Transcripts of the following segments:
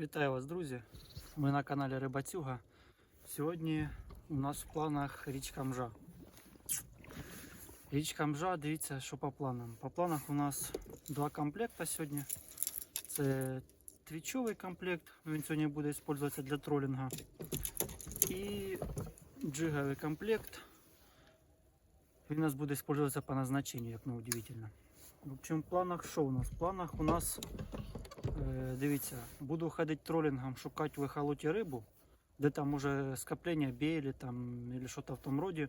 Вітаю вас, друзі! Ми на каналі Рибацюга. Сьогодні у нас в планах річка Мжа. Річка Мжа, дивіться, що по планам. По планах у нас два комплекти сьогодні. Це твічовий комплект, він сьогодні буде використовуватися для тролінга. І джиговий комплект. Він у нас буде використовуватися по назначенню, як не удивительно. В общем, в планах що у нас? В планах у нас Е, Дивіться, буду ходити тролінгом, шукати в ехолоті рибу, де там може скоплення білі там, или щось в тому роді.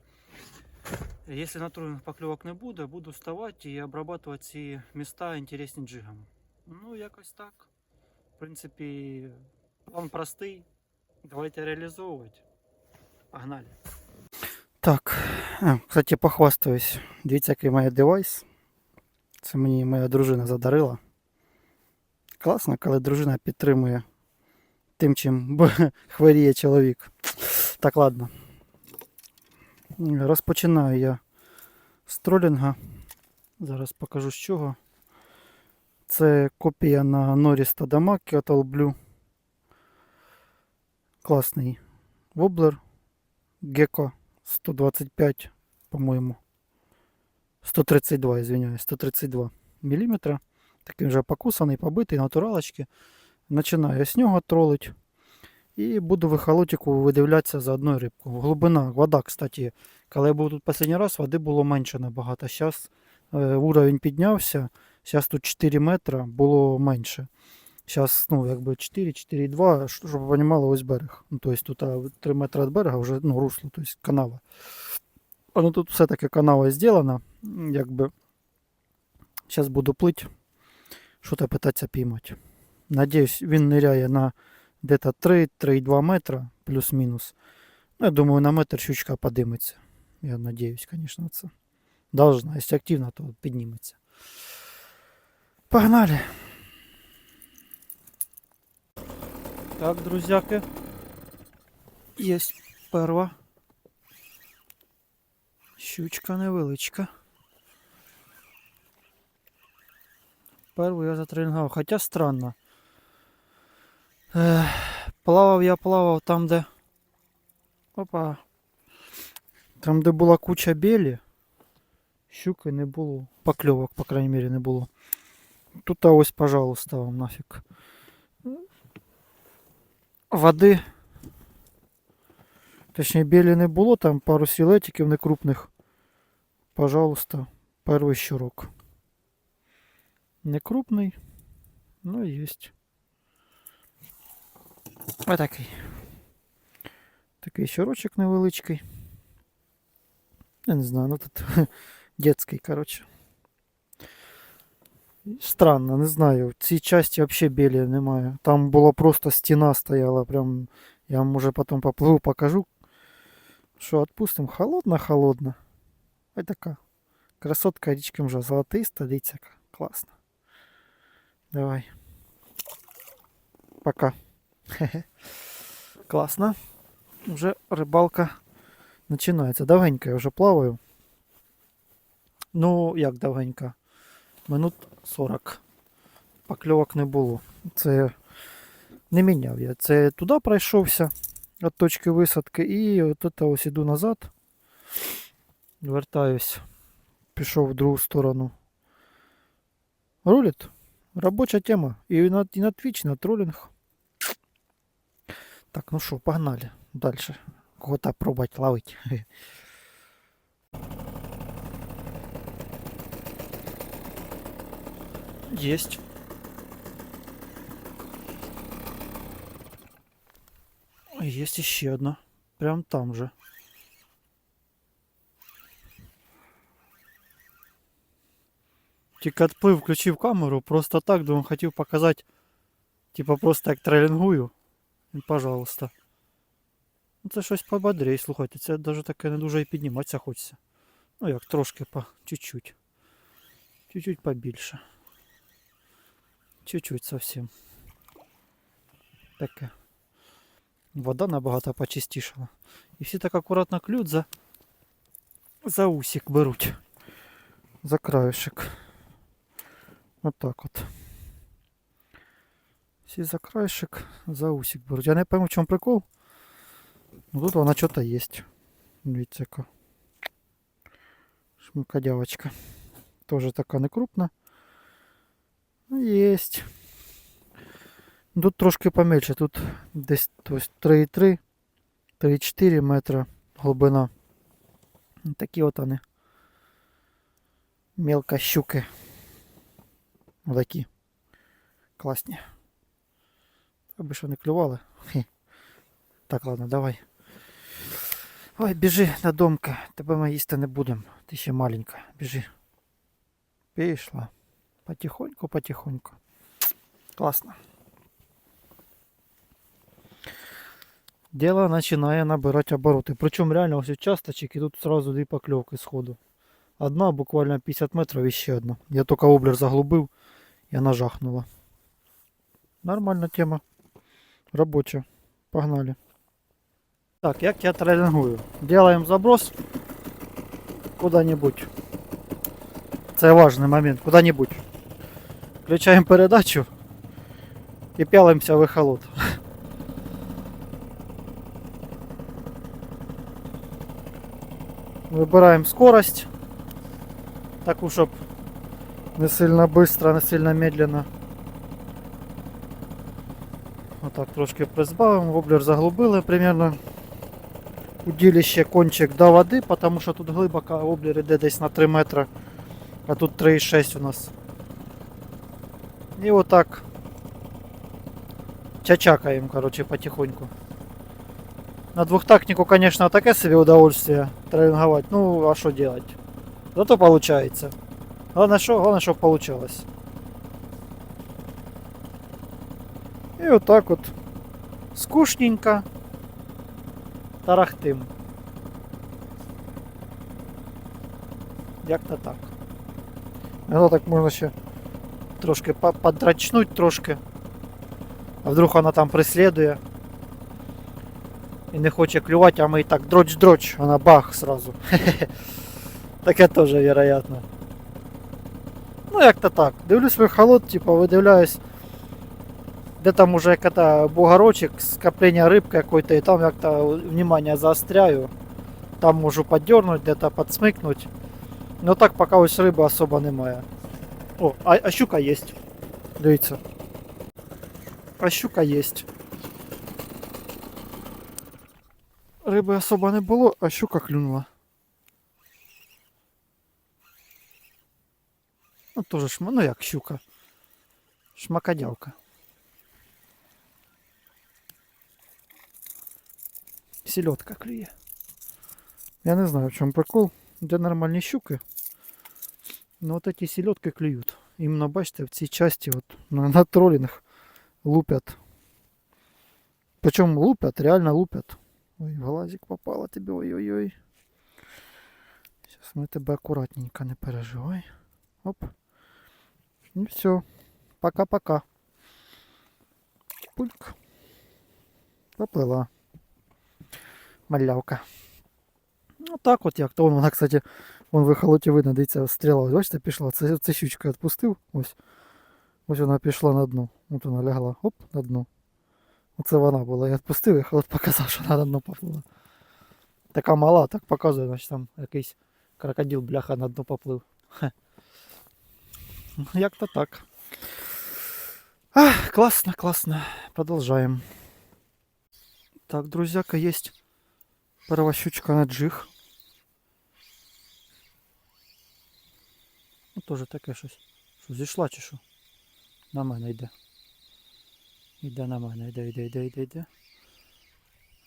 Якщо на тролінг покльовок не буде, буду вставати і обрабатувати ці міста інтересні джигом. Ну, якось так. В принципі, план простий. Давайте реалізовувати. Погнали. Так, а, кстати, похвастаюсь. Дивіться, який має девайс. Це мені моя дружина задарила. Класно, коли дружина підтримує тим, чим хворіє чоловік. Так, ладно. Розпочинаю я з тролінга. Зараз покажу з чого. Це копія на Norris Tadamaki Atoll Blue. Класний воблер. Gecko 125, по-моєму. 132, извиняюсь, 132 мм. Такий вже покусаний, побитий, натуралочки. Починаю з нього тролить. І буду в ехолотику видивлятися за одною рибкою. Глибина, вода, кстати, коли я був тут останній раз, води було менше набагато. Зараз е, уровень піднявся. Зараз тут 4 метри, було менше. Зараз, ну, якби 4, 4,2, щоб ви розуміли, ось берег. Ну, тобто тут 3 метри від берега вже ну, русло, тобто канава. Ну тут все-таки канава зроблена. Зараз буду плити що-то питатися піймати. Надіюсь, він ниряє на где-то 3-3,2 метра плюс-мінус. Ну, я думаю, на метр щучка подиметься. Я надіюсь, звісно, на це. Должна, якщо активно, то підніметься. Погнали! Так, друзяки. Є перва. Щучка невеличка. Перву я затренингував. Хоча странно. Ех, плавав я плавав там, де. Опа. Там, де була куча білі. Щуки не було. Покльовок, по крайній мірі, не було. Тут а ось, пожалуйста, вам нафіг. Води. Точніше, білі не було, там пару сілетиків некрупних. Пожалуйста, перший щурок. Не крупний, но есть. Ось такий. Такий щурочок невеличкий. Я не знаю, ну тут детський, коротше. Странно, не знаю. В цій часті взагалі білі немає. Там була просто стіна стояла. Прям я вам може потім попливу покажу. Що відпустимо? Холодно-холодно. Ось така. Красотка річки вже золотиста, дивіться, яка класно. Давай. Пока. Хе-хе. Класно. Вже рибалка починається. Давненько я вже плаваю. Ну, як давненько? Минут 40. Покльовок не було. Це не міняв я. Це туди пройшовся від точки висадки і от це ось іду назад. Вертаюсь. Пішов в другу сторону. Рулит. Робоча тема. І на, і на Twitch, і на тролінг. Так, ну що, погнали. Дальше. Кого-то пробовать ловить. Есть. Есть еще одна. Прям там же. Тільки відплив, включив камеру, просто так, думаю, хотів показати. Типа просто як трейлінгую. І пожалуйста. Ну це щось пободрей, слухайте, це навіть таке не дуже і підніматися хочеться. Ну як трошки по чуть-чуть. Чуть-чуть побільше. Чуть-чуть совсем. Таке. Вода набагато почистішала. І всі так акуратно клюють за, за усік беруть. За краюшек. Вот так вот. Всі за краєшек, за усик беруть. Я не пойму, в чому прикол. Ну тут вона що-то є. Дивіться яка. Шмакодявочка. Тоже така не крупна. Ну, єсть. Ну, Тут трошки помельче, тут десь ось 3,3, 3,4 метра глибина. Ну, Такі от вони. Мелка щуки. Отакі. Класні. Аби що не клювали. Хе. Так, ладно, давай. Ой, біжи на домка, тебе ми їсти не будемо. Ти ще маленька. Біжи. Пішла. Потихоньку, потихоньку. Классно. Дело начинає набирати обороти. Причому реально ось участочек і тут сразу дві покльовки сходу. Одна буквально 50 метрів і ще одна. Я тільки облер заглубив, і вона жахнула. Нормальна тема. Робоча. Погнали. Так, як я тренингую? Делаем заброс куда-нибудь. Це важний момент. Куда-нибудь. Включаємо передачу і пялимося в ехолот. Вибираємо скорость. Таку, щоб не сильно быстро, не сильно медленно. Отак трошки призбавимо, воблер заглубили примерно удилище кончик до води, тому що тут глибоко воблер іде десь на 3 метри, а тут 3,6 у нас. І отак чачакаємо, короче, потихоньку. На двухтактнику, конечно, таке себе удовольствие тренинговать. Ну, а что делать? Зато получается. Главное, что, главное, чтобы получалось. И вот так вот скучненько тарахтим. Як-то так. Ну так можна ще трошки по- подрачнуть трошки. А вдруг вона там преслідує. І не хоче клювати, а ми і так дроч-дроч, вона бах сразу. Таке теж вероятно. Ну як-то так. Дивлюсь в холод, типа видивляюсь. Де там уже какая-то бугорочек, скопление рыбки какой-то, и там как-то внимание заостряю. Там можу поддернуть, где-то подсмыкнуть. Но так пока ось риби особо немає. О, а, а щука есть. Дивіться. А щука есть. Риби особо не було, а щука клюнула. Ну тоже шма, ну як щука. Шмакодявка. Селедка клює. Я не знаю, в чому прикол. Де нормальні щуки. Ну от эти селедки клюють. Іменно бачите, в цій часті от, на, на тролінг лупят. Причому лупят, реально лупят. Ой, в глазик попало тебе, ой-ой-ой. Сейчас мы тебе аккуратненько не переживай. Оп. И все. Пока-пока. Пульк. Поплила. Малявка. Ну так от як то вона, кстати, вон в ехолоті видно, дивіться, стріла. Ось Бачите, пішла. Це, це щучка відпустив. Ось. Ось вона пішла на дно. От вона лягла. Оп, на дно. Оце вона була. Я відпустив, ехолот показав, що вона на дно поплила. Така мала, так показує, значить там якийсь крокодил бляха на дно поплив. Хе. Як-то так. Ах, классно, классно. Продолжаем. Так, друзьяка, есть Перша щучка на джиг. Ну, теж таке щось. Що, зійшла чи що? На мене йде. Йде на мене, йде, йде, йде, йде, йде.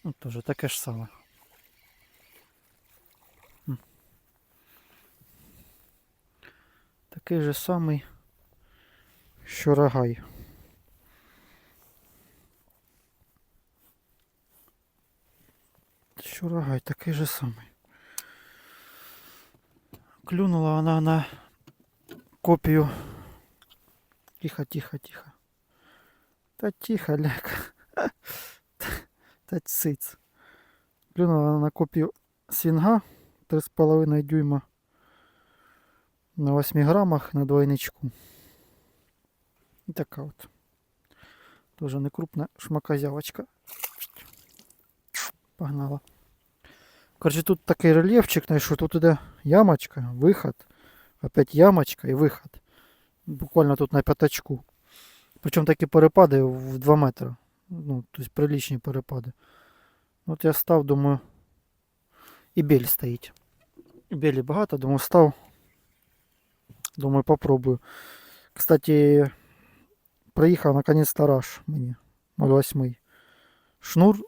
Ну, теж таке ж саме. Такий же самий, що рогай. Що рогай, такий же самий. Клюнула вона на копію. Тихо, тихо, тихо. Та тихо, ляка. Та циц. Клюнула вона на копію свінга 3,5 дюйма на 8 грамах на двойничку. І така от. Тоже не крупна шмакозявочка. Погнала. Короче, тут такий рельєфчик, знаєш, що тут іде ямочка, виход, опять ямочка і виход. Буквально тут на п'ятачку. Причому такі перепади в 2 метри. Ну, тобто приличні перепади. От я став, думаю, і біль стоїть. І білі багато, думаю, став. Думаю, попробую. Кстати, приїхав наконец тараж мені 08. Шнур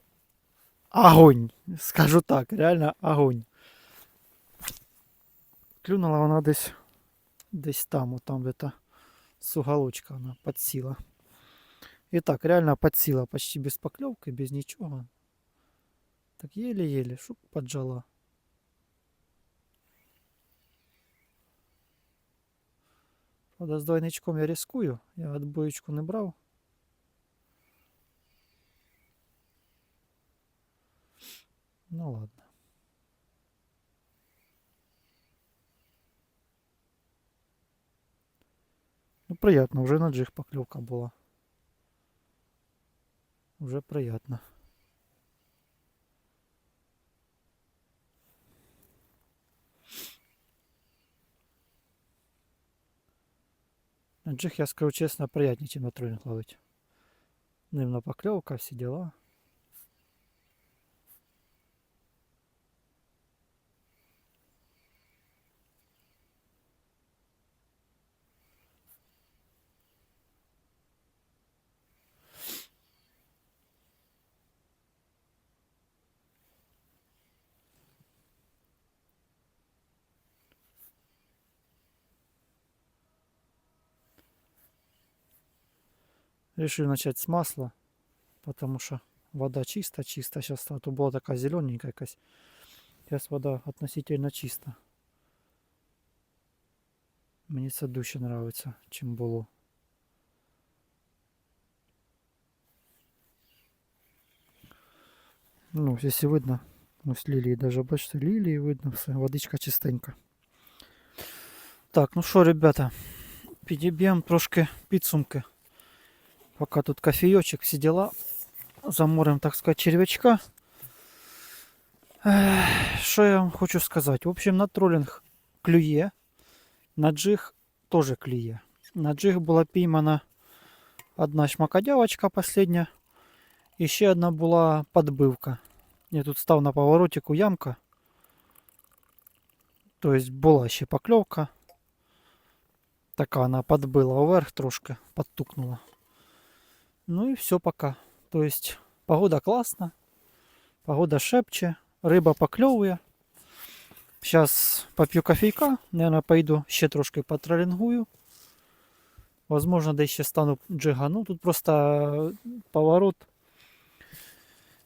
огонь. Скажу так, реально огонь. Клюнула вона десь десь там, от там где-то с уголочка вона подсіла. І так, реально подсіла, почти без покльовки, без нічого. Так еле-еле, шук поджала. Правда, з двойничком я рискую, я отбоєчку не брав. Ну ладно. Ну, приятно, уже на джиг поклевка была. Уже приятно. На джиг, я скажу честно, приятнее, чем на троллинг ловить. Дневна поклевка, все дела. Решил начать с масла, потому что вода чисто, чисто. Сейчас а то была такая зелененькая якась. Сейчас вода относительно чиста. Мені це дужче нравиться, чим було. Ну, если видно, ось лілії, даже бачите, лілії видно, все, водичка чистенька. Так, ну що, ребята, підіб'ємо трошки підсумки. Пока тут кофеечек, все дела. Заморим, так сказать, червячка. Ех, Що я вам хочу сказати? В общем, на тролінг клює, на джиг теж клює. На джиг була піймана одна шмакодявочка последня. І ще одна була подбивка. Я тут став на поворотику ямка. Тобто була ще покльовка. Така вона подбила вверх трошки, подтукнула. Ну и все пока. То есть погода класна, погода шепче, риба покльовує. Сейчас поп'ю кофейка, наверное, пойду ще трошки потролінгую. Возможно, десь ще стану джига. Ну тут просто поворот.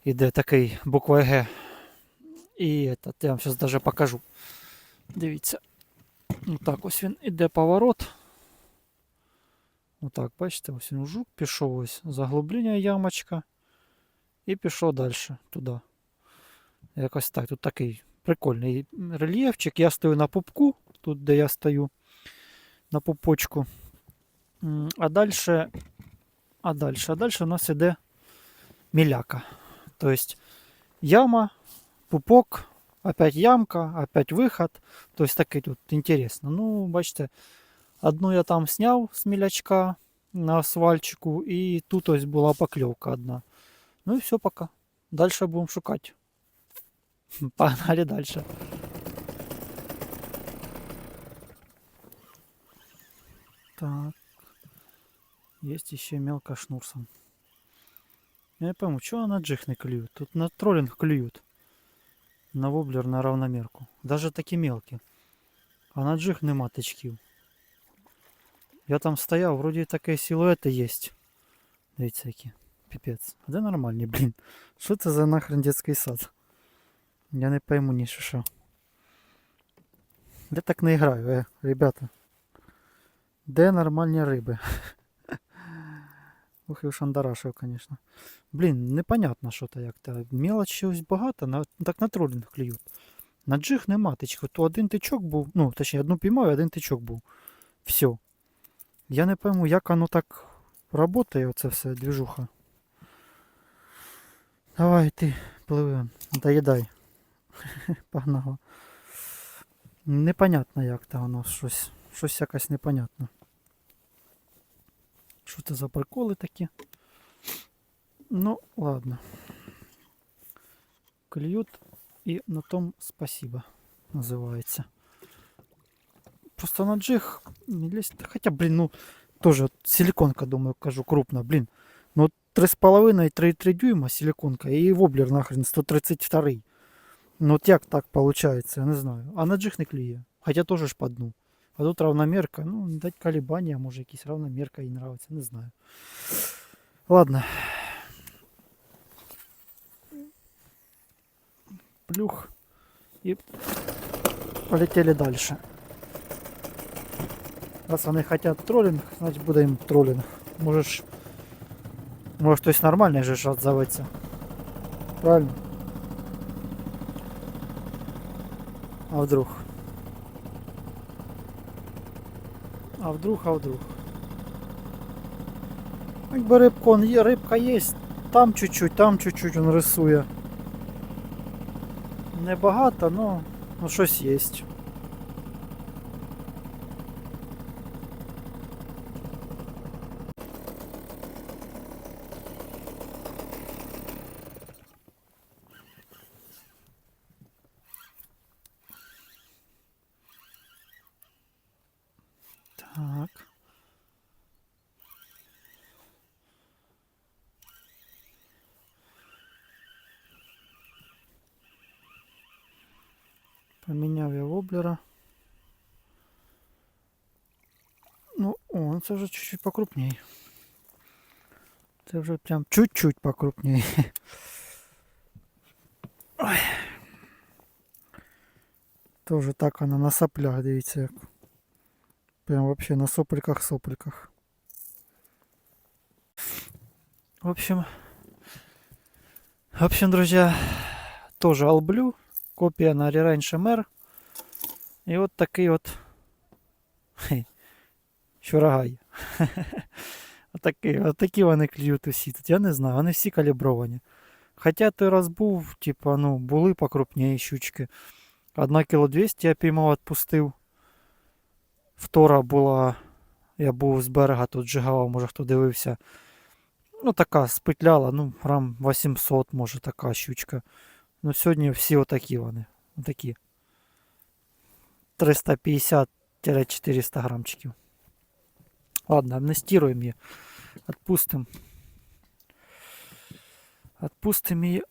Іде такий буква Г. І этот, я вам зараз даже покажу. Дивіться. Так, ось він іде поворот. Отак, бачите, ось він жук пішов ось заглублення ямочка. І пішов далі туди. Якось так. Тут такий прикольний рельєфчик. Я стою на пупку, тут де я стою на пупочку. М, А далі, а далі, а далі у нас іде міляка. Тобто яма, пупок, опять ямка, опять виход. Тобто такий тут інтересно. Ну, бачите, Одну я там сняв з мілячка на асфальчику, і тут ось була покльовка одна. Ну і все пока. Дальше будемо шукати. Погнали дальше. Так. Есть еще мелко шнурсом. Я не пойму, чего на джих не клюют? Тут на троллинг клюют. На воблер на равномерку. Даже такі мелкі. А на джих нема тичків. Я там стояв, вроді такі силуети є. Дивіться які. Піпець. А де нормальні, блін? Що це за нахрен детський сад? Я не пойму ні що що. Де так не граю, е, ребята? Де нормальні риби? Ох, і ушандарашив, звісно. Блін, непонятно що то як то. Мелочі ось багато, на, так на тролінг клюють. На джиг нема тички. То один тичок був, ну, точніше, одну піймав і один тичок був. Все. Я не пойму, як воно так работає оце все, движуха. Давай ти, пливи, доїдай. Погнала. Непонятно як то воно щось. Щось якось непонятно. Що це за приколи такі? Ну, ладно. Клюют і на том спасибо називається. Просто на джиг не лезть. Да Хотя, блин, ну, тоже вот силиконка, думаю, кажу, крупно, блин. Ну, 3,5-3,3 дюйма силиконка и воблер нахрен 132. Ну, от як так получается, я не знаю. А на джиг не клює. Хотя тоже ж по дну. А тут равномерка, ну, дать колебания, може якісь равномерка їй нравится, не знаю. Ладно. Плюх. И полетели дальше. Раз вони хотят троллинг, значит буде їм троллинг. Можеш. Може хтось нормальний же ж отзоветься. Правильно? А вдруг? А вдруг, а вдруг? Якби рибка, он є, рибка є, там чуть-чуть, там чуть-чуть він рисує. Небагато, но ну, щось є. Поміняв я воблера. Ну, о, це вже чуть-чуть покрупнее. Це вже прям чуть-чуть покрупнее. Ой. Тоже так вона на соплях, як. Прям вообще на сопельках-сопельках. В общем, в общем, друзья, тоже алблю. Копия на Рерайн Шемер. І от такий от хе, щурагай. Отакий, отакі вони клюють усі тут. Я не знаю, вони всі калібровані. Хоча той раз був, типа, ну, були покрупніше щучки. Одна кіло 200 я піймав, відпустив. Втора була, я був з берега тут жигавав, може хто дивився. Ну, така спетляла, ну, грам 800, може така щучка. Ну, сьогодні всі отакі вони. Отакі. 350-400 грамчиків. Ладно, амнестируємо її. Отпустим. Отпустим її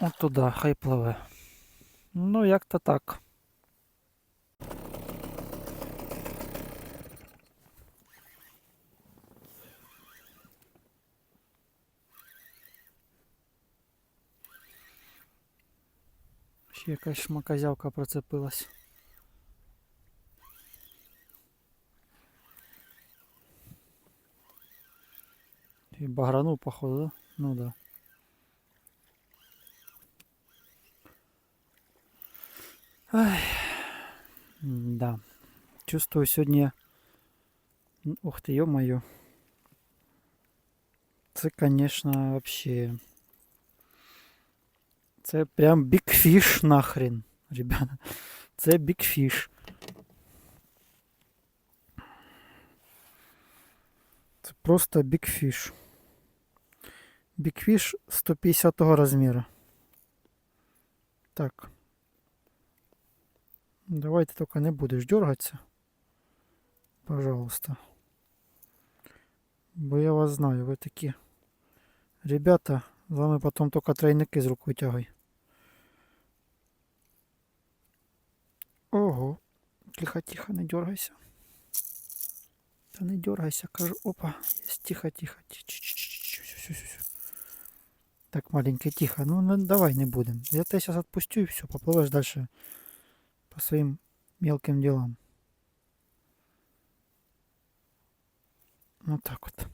от туди, хай пливе. Ну, як-то так. Ще якась шмаказявка процепилась. І багранув, походу, да? Ну да. Ай. Да. Чувствую сьогодні. Ух ти, ё-моё. Це, конечно, вообще. Це прям бікфіш нахрен, ребята. Це бікфіш. Це просто бікфіш. Бікфіш 150 розміру. Так. Давайте только не будеш дергатися. Пожалуйста. Бо я вас знаю, ви такі. Ребята, з вами потім тільки тройники з рук витягай. Ого. Тихо, тихо, не дергайся. Та не дергайся, кажу. Опа. Есть. Тихо, тихо. Все, все, все. Так, маленький, тихо. Ну, ну давай не будем. Я тебя сейчас отпустю и все, поплывешь дальше по своим мелким делам. Вот так вот.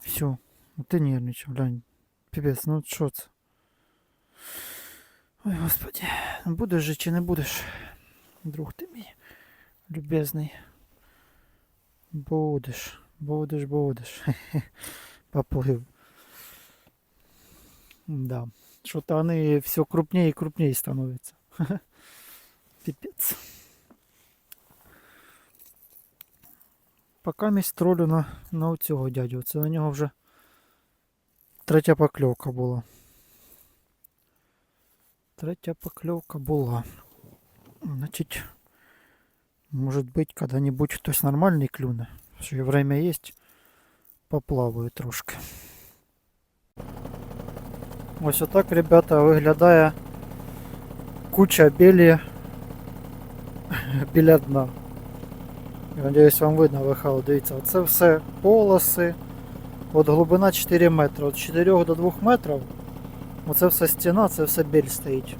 Все. Ну ты нервничал, глянь. Пипец, ну що це? Ой, господи. Будеш же чи не будеш? Друг ти мій. Любезний. Будеш. Будеш, будеш. Поплив. Да. Что-то они все крупнее и крупнее становятся. Пипец. Пока місць тролю на, на цього дядю. Це на нього вже третя покльовка була. Третя покльовка була. Значить, может быть, когда-нибудь хтось нормальний клюне. Що і время есть, поплаваю трошки. Ось отак, ребята, виглядає куча білі біля дна. Я надіюсь, вам видно вихало. Дивіться, це все полоси. От глибина 4 метри. От 4 до 2 метрів. Оце все стіна, це все біль стоїть.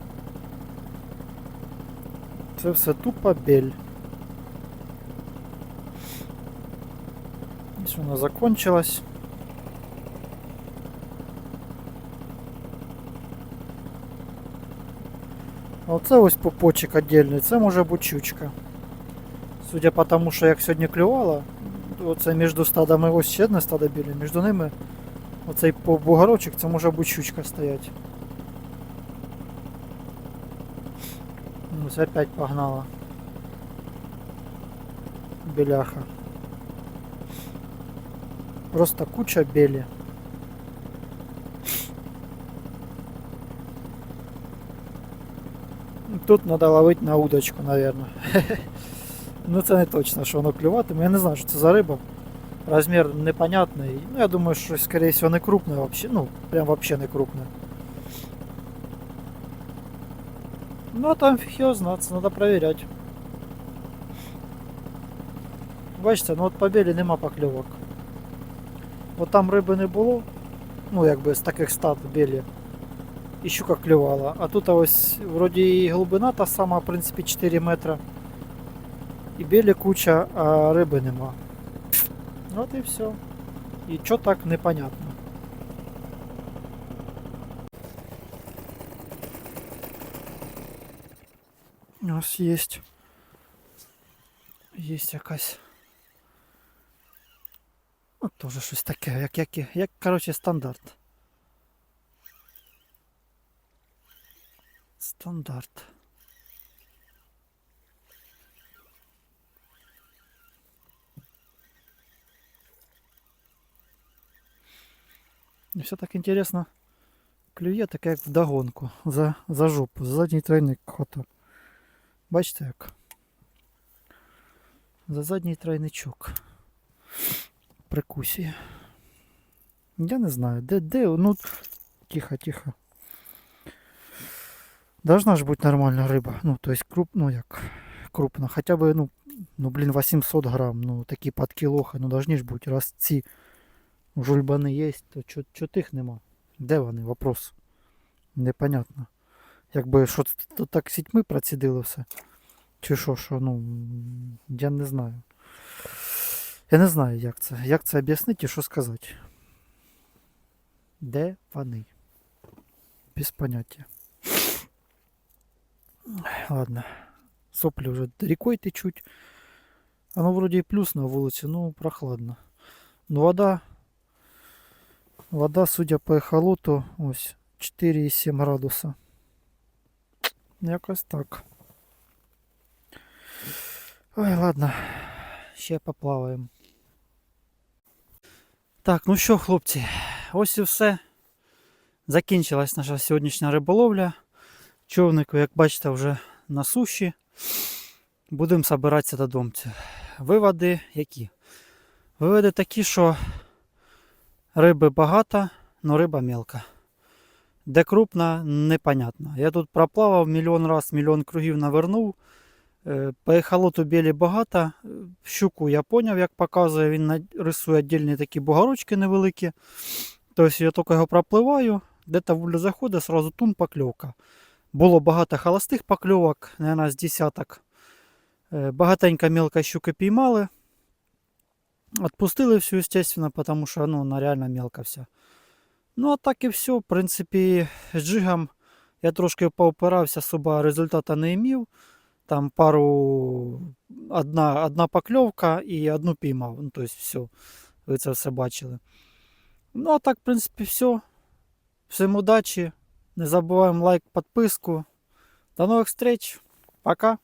Це все тупо біль. Ось вона закончилась. А Оце ось пупочок отдельний, це може бути щучка. Судя по тому, що як сьогодні клювало, оце між стадами ось ще одне стадо біле, між ними оцей по- бугорочок, це може бути щучка стоять. Ось опять погнала. Беляха. Просто куча белі. Тут треба ловити на удочку, наверное. Ну це не точно, що воно клюватиме. Я не знаю, що це за риба. Розмір непонятний. Ну, я думаю, що, скорее всего, не крупне вообще. Ну, прям вообще не крупне. Ну, а там фіг його знати, це треба перевіряти. Бачите, ну от по білі нема покльовок. От там риби не було. Ну, якби з таких стад білі. І щука клювала. А тут ось вроді і глибина та сама, в принципі, 4 метри. І білі куча, а риби нема. От і все. І що так непонятно. Ось єсть. Єсть якась. От теж щось таке, як, як, як, коротше, стандарт. Стандарт. І все так інтересно. Клює таке як вдогонку. За, за жопу, за задній тройник хватав. Бачите як? За задній тройничок. Прикусіє. Я не знаю, де, де, ну. Тихо, тихо. Должна ж бути нормальна риба. Ну, то есть круп, ну як крупно. Хотя бы, ну, ну блин, 800 грамм. Ну, такі под кілоха, ну должны ж бути. Раз ці Жульбани є, то чо, тих нема? Де вони? Вопрос. Непонятно. Якби що тут так сітьми процідили все. Чи що, що, ну, я не знаю. Я не знаю, як це. Як це об'яснити і що сказати. Де вони? Без поняття. Ладно. Соплі вже рікою течуть. Оно вроде і плюс на вулиці, ну прохладно. Ну вода. Вода, судя по ехолоту, ось 4,7 градуса. Якось так. Ой, ладно. Ще поплаваємо. Так, ну що, хлопці, ось і все. Закінчилась наша сьогоднішня риболовля. Човнику, як бачите, вже на суші. Будемо збиратися додому. Виводи які? Виводи такі, що риби багато, але риба мелка. Де крупна, непонятно. Я тут проплавав мільйон раз, мільйон кругів навернув. Е, По ехолоту білі багато. Е, Щуку я поняв, як показує, він рисує віддільні такі бугорочки невеликі. Тобто я тільки його пропливаю, де-то в заходить, сразу тун покльовка. Було багато холостих покльовок, наверное, з десяток. Е, Багатенько мелко щуки піймали. Отпустили всю, естественно, потому що ну, вона реально мелка вся. Ну, а так і все. В принципі, з джигом я трошки поопирався, особо результата не імів. Там пару, одна, одна покльовка і одну піймав. Ну, тобто все. ви це все бачили. Ну, а так, в принципі, все. Всім удачі. Не забуваємо лайк, підписку. До нових встреч. Пока.